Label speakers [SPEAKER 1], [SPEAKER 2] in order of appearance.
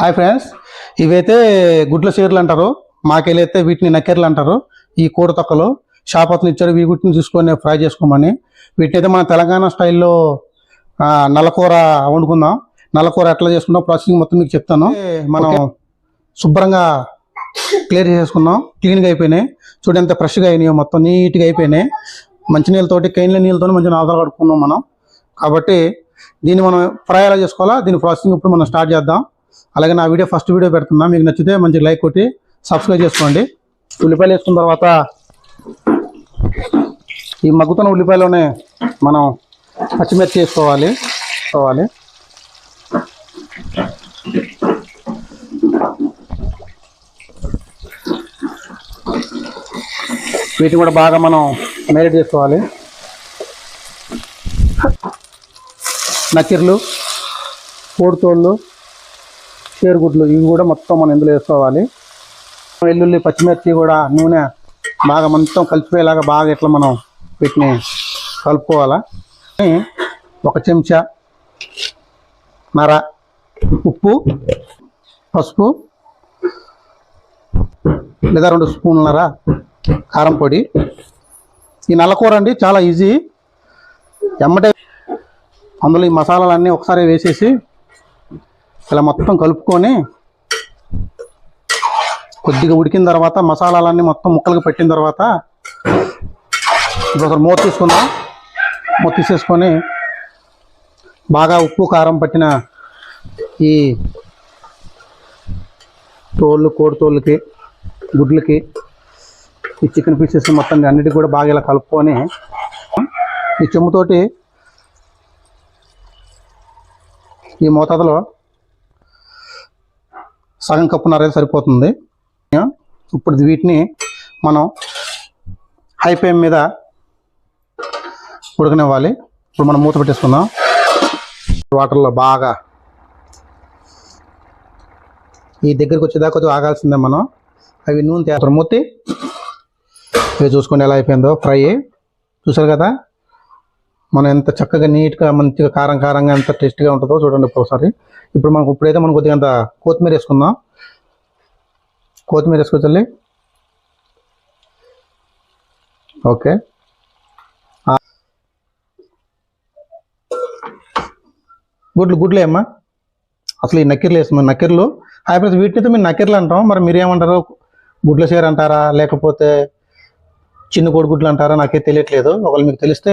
[SPEAKER 1] Hi friends. ఇవైతే గుడ్ల చీరలు అంటారు. మాకెళ్ళైతే వీటిని నక్కెరలు అంటారు. ఈ కూర తొక్కలు. షాప్ అతను ఇచ్చాడు వీ వీటిని తీసుకొని ఫ్రై చేసుకోమని. వీటిని అయితే మన తెలంగాణ స్టైల్లో నల్లకూర వండుకుందాం. నల్లకూర ఎట్లా చేసుకుందాం ప్రాసెసింగ్ మొత్తం మీకు చెప్తాను. మనం శుభ్రంగా క్లియర్ చేసుకున్నాం క్లీన్గా అయిపోయినాయి. చూడండి ఎంత ఫ్రెష్గా అయినాయో మొత్తం నీట్గా అయిపోయినాయి. మంచి నీళ్ళతోటి కైన్ల నీళ్ళతో మంచి నాదాలు కడుక్కున్నాం మనం. కాబట్టి దీన్ని మనం ఫ్రై ఎలా చేసుకోవాలా? దీని ప్రాసెసింగ్ ఇప్పుడు మనం స్టార్ట్ చేద్దాం. అలాగే నా వీడియో ఫస్ట్ వీడియో పెడుతున్నా. మీకు నచ్చితే మంచి లైక్ కొట్టి సబ్స్క్రైబ్ చేసుకోండి. ఉల్లిపాయలు వేసుకున్న తర్వాత ఈ మగ్గుతున్న ఉల్లిపాయలోనే మనం పచ్చిమిర్చి వేసుకోవాలి. వేసుకోవాలి. వీటిని కూడా బాగా మనం మేరేట్ చేసుకోవాలి. నచ్చిర్లు కోడితోళ్ళు చేరుగుడ్లు ఇవి కూడా మొత్తం మనం ఇందులో వేసుకోవాలి. వెల్లుల్లి పచ్చిమిర్చి కూడా నూనె బాగా మొత్తం కలిసిపోయేలాగా బాగా ఇట్లా మనం వీటిని కలుపుకోవాలా. ఒక చెంచా నర ఉప్పు పసుపు లేదా రెండు స్పూన్లర కారం పొడి. ఈ నల్లకూర అండి చాలా ఈజీ. ఎమ్మటే అందులో ఈ మసాలాలన్నీ ఒకసారి వేసేసి ఇలా మొత్తం కలుపుకొని కొద్దిగా ఉడికిన తర్వాత మసాలాలన్నీ మొత్తం ముక్కలుగా పెట్టిన తర్వాత ఇప్పుడు ఒకసారి మూత తీసుకుందాం. మూత తీసేసుకొని బాగా ఉప్పు కారం పట్టిన ఈ తోళ్ళు కోడి తోళ్ళకి గుడ్లకి ఈ చికెన్ పీసెస్ మొత్తం అన్నిటికీ కూడా బాగా ఇలా కలుపుకొని ఈ చెమ్ముతోటి ఈ మోతాదులో సగం కప్పున్నర సరిపోతుంది. ఇప్పుడు వీటిని మనం హై ఫ్లేమ్ మీద ఉడకనివ్వాలి. ఇప్పుడు మనం మూత పెట్టేసుకుందాం. వాటర్లో బాగా ఈ దగ్గరికి వచ్చేదాకా కొంచెం ఆగాల్సిందే మనం. అవి నూనె తేస్తారు మూతి. ఇవి చూసుకోండి ఎలా అయిపోయిందో. ఫ్రై. చూసారు కదా? మనం ఎంత చక్కగా నీట్గా మంచిగా కారం కారంగా ఎంత టేస్ట్గా ఉంటుందో చూడండి ఒకసారి ఇప్పుడు మనకు ఇప్పుడైతే మనం కొద్దిగా అంత కొత్తిమీర వేసుకుందాం. కొత్తిమీర వేసుకోవచ్చండి ఓకే. గుడ్లు గుడ్లే అమ్మా. అసలు ఈ నక్కిర్లు వేసుకున్నాం నక్కిర్లు హైబ్రిడ్ వీటితో మేము నక్కిర్లు అంటాం. మరి మీరు ఏమంటారు గుడ్ల చీర అంటారా? లేకపోతే చిన్న కోడి గుడ్లు అంటారా? నాకే తెలియట్లేదు. ఒకవేళ మీకు తెలిస్తే